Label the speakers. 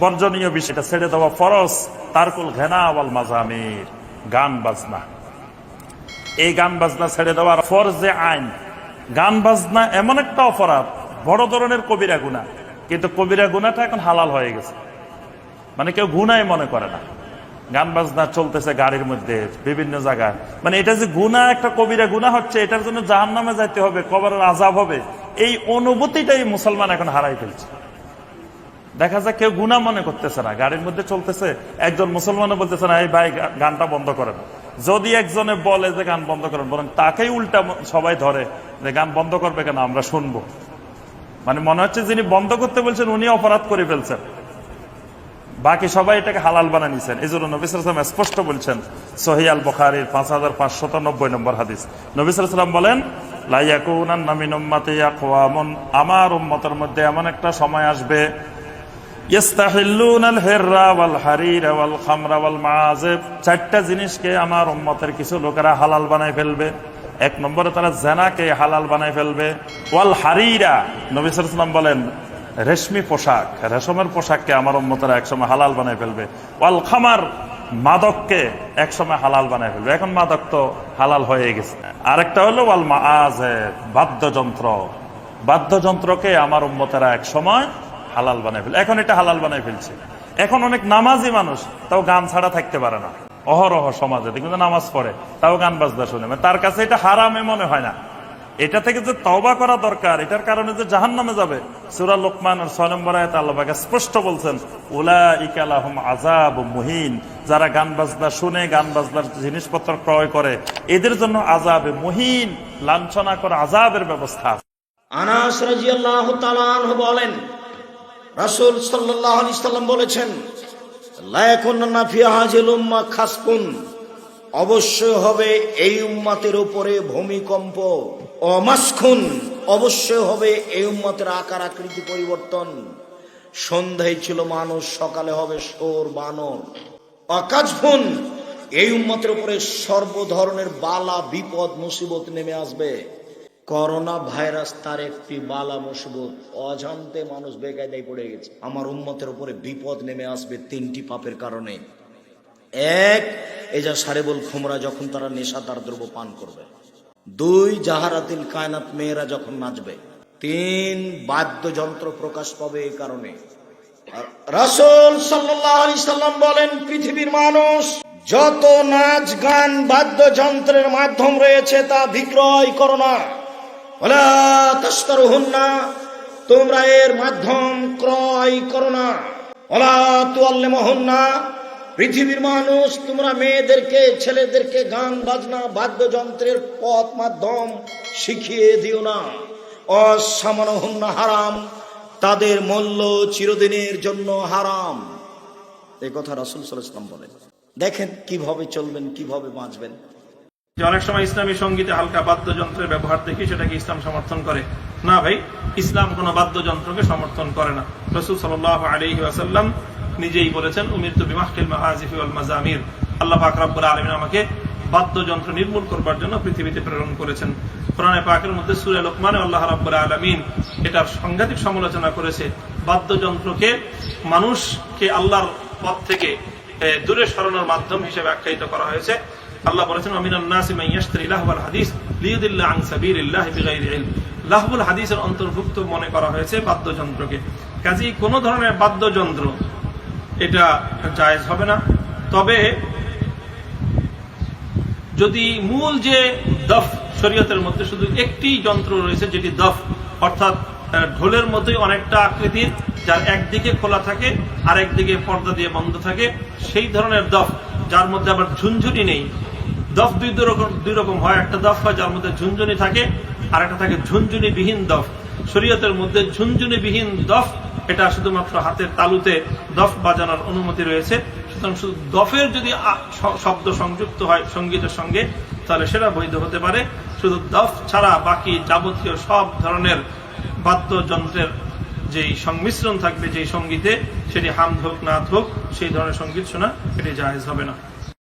Speaker 1: বর্জনীয় বিষয়টা ছেড়ে দেওয়া ফরজ। তারকুল ঘেনা আওয়াল মাজামির, গান বাজনা। এই গান বাজনা ছেড়ে দেওয়ার ফরজে আইন। গান বাজনা এমন একটা অপরাধ, বড় ধরনের কবিরা গুণা কিন্তু কবিরা গুণাটা এখন হালাল হয়ে গেছে। মানে কেউ গুনাই মনে করে না। গান বাজনা চলতেছে গাড়ির মধ্যে, বিভিন্ন জায়গায়। মানে এটা যে গুণা একটা কবিরা গুণা হচ্ছে, এটার জন্য জাহান নামে যাইতে হবে, কবরের আজাব হবে। এই অনুভূতিটাই মুসলমান এখন হারাই ফেলছে। দেখা যায় কেউ গুণা মনে করতেছে না, গাড়ির মধ্যে চলতেছে, একজন মুসলমানও বলতেছে না, এই ভাই গানটা বন্ধ করেন। যদি একজনে বলে যে গান বন্ধ করেন, বরং তাকেই উল্টা সবাই ধরে যে গান বন্ধ করবে কেন, আমরা শুনব। মানে মনে হচ্ছে যিনি বন্ধ করতে বলছেন, উনি অপরাধ করে ফেলছেন। বাকি সবাই এটাকে হালাল বানা নিছেন। এই জন্য নবিসাম স্পষ্ট বলছেন সহি আল বখারির পাঁচ হাজার পাঁচশত নব্বই নম্বর হাদিস। নবিসাম বলেন লাইয়াকুনান নামিন আমার উম্মতের মধ্যে এমন একটা সময় আসবে চারটা জিনিসকে আমার উম্মতের কিছু লোকেরা হালাল বানায় ফেলবে। এক নম্বরে তারা জেনাকে হালাল বানায় ফেলবে। ওয়াল হারিরা, নবী সাল্লাল্লাহু আলাইহি ওয়াসাল্লাম বলেন, রেশমি পোশাক, রেশমের পোশাককে আমার উম্মতেরা একসময় হালাল বানায় ফেলবে। ওয়াল খামার, মাদককে একসময় হালাল বানায় ফেলবে। এখন মাদক তো হালাল হয়ে গেছে। আরেকটা হলো ওয়াল মাআজ বাদ্যযন্ত্র। বাদ্যযন্ত্রকে আমার উম্মতেরা এক সময় হালাল বানায় ফেলে এখন এটা হালাল বানায় ফেলছে। এখন অনেক নামাজি মানুষ, তাও গান ছাড়া থাকতে পারে না। অহরহ সমাজে কিন্তু নামাজ পড়ে, তাও গান বাজনা শুনে। মানে তার কাছে এটা হারামে মনে হয় না। এটা থেকে যে তওবা করা দরকার, এটার কারণে যে জাহান নামে যাবে। সুরা লোকমান ছয় নম্বর আয়াত আল্লাহকে স্পষ্ট বলছেন উলা ইকালাহম আজাব মুহিন। যারা গান বাজনা শুনে, গান বাজনার জিনিসপত্র ক্রয় করে, এদের জন্য আজাবে মুহিন লাঞ্ছনা করে আজাবের ব্যবস্থা
Speaker 2: আনাস রাজিয়াল্লাহু তাআলা বলেন রাসূল সাল্লাম বলেছেন খাসকুন অবশ্যই হবে এই উম্মাতের উপরে ভূমিকম্প অমাসখুন অবশ্যই হবে এই উম্মাতের আকার আকৃতি পরিবর্তন। সন্ধ্যায় ছিল মানুষ, সকালে হবে সোর বানর। অকাজফুন, এই উম্মতের উপরে সর্ব ধরনের বালা, বিপদ, মুসিবত নেমে আসবে। করোনা ভাইরাস তার একটি বালা মুসিবত অজান্তে মানুষ বেকায়দায় পড়ে গেছে। আমার উম্মতের উপরে বিপদ নেমে আসবে তিনটি পাপের কারণে। এক এজা সারেবল খুমরা যখন তারা নেশাদার দ্রব্য পান করবে। দুই, জাহারাতিল কায়নাত মেয়েরা যখন নাচবে। তিন, বাদ্যযন্ত্র প্রকাশ পাবে এই কারণে। রাসূল আলাইহি সাল্লাম বলেন, পৃথিবীর মানুষ যত নাচ, গান, বাদ্যযন্ত্রের মাধ্যম রয়েছে তা বিক্রয় করো না। তস্করহুন্না তোমরা এর মাধ্যম ক্রয় করো না। ওলা তুয়াল্লিমহুন্না পৃথিবীর মানুষ, তোমরা মেয়েদেরকে, ছেলেদেরকে গান, বাজনা, বাদ্যযন্ত্রের পথ মাধ্যম শিখিয়ে দিও না। অসামানহুন্না হারাম, তাদের মূল্য চিরদিনের জন্য হারাম। এ কথা রাসুল সাল্লাম বলেন। দেখেন কীভাবে চলবেন, কীভাবে বাঁচবেন।
Speaker 3: যে অনেক সময় ইসলামী সঙ্গীতে হালকা বাদ্যযন্ত্রের ব্যবহার দেখি, সেটাকে ইসলাম সমর্থন করে। না ভাই, ইসলাম কোনো বাদ্যযন্ত্রকে সমর্থন করে না। রসুল সাল আলহি আসাল্লাম নিজেই বলেছেন উমির তু বিমাহকিল মাহাজিফি মাজামির আল্লাহ পাক আলামিন আমাকে বাদ্যযন্ত্র নির্মূল করবার জন্য পৃথিবীতে প্রেরণ করেছেন। কোরআনে পাকের মধ্যে সূরা লোকমানে আল্লাহ রাব্বুল আলামিন এটার সাংঘাতিক সমালোচনা করেছে। বাদ্যযন্ত্রকে মানুষকে আল্লাহর পথ থেকে দূরে সরানোর মাধ্যম হিসেবে আখ্যায়িত করা হয়েছে। আল্লাহ বলেছেন আমিনান নাসি মান ইয়াশতারি লাহওয়াল হাদিস লিয়ুদিল্লা আন সাবিলিল্লাহ বিগাইরি ইলম। লাহবুল হাদিসের অন্তর্ভুক্ত মনে করা হয়েছে বাদ্যযন্ত্রকে। কাজেই কোনো ধরনের বাদ্যযন্ত্র এটা জায়েজ হবে না। তবে যদি মূল যে দফ শরীয়তের মধ্যে শুধু একটি যন্ত্র রয়েছে, যেটি দফ, অর্থাৎ ঢোলের মতোই অনেকটা আকৃতির, যার একদিকে খোলা থাকে আর একদিকে পর্দা দিয়ে বন্ধ থাকে, সেই ধরনের দফ, যার মধ্যে আবার ঝুনঝুনি নেই দফ দুই রকম দুই রকম হয়। একটা দফ হয় যার মধ্যে ঝুনঝুনি থাকে, আর একটা থাকে ঝুনঝুনি বিহীন দফ। শরীয়তের মধ্যে ঝুনঝুনি বিহীন দফ, এটা শুধুমাত্র হাতের তালুতে দফ বাজানোর অনুমতি রয়েছে। সুতরাং শুধু দফের যদি শব্দ সংযুক্ত হয় সঙ্গীতের সঙ্গে, তাহলে সেটা বৈধ হতে পারে। শুধু দফ ছাড়া বাকি যাবতীয় সব ধরনের বাদ্যযন্ত্রের যেই সংমিশ্রণ থাকবে, যেই সঙ্গীতে, সেটি হাম হোক নাথ হোক, সেই ধরনের সংগীত শোনা এটি জায়েজ হবে না।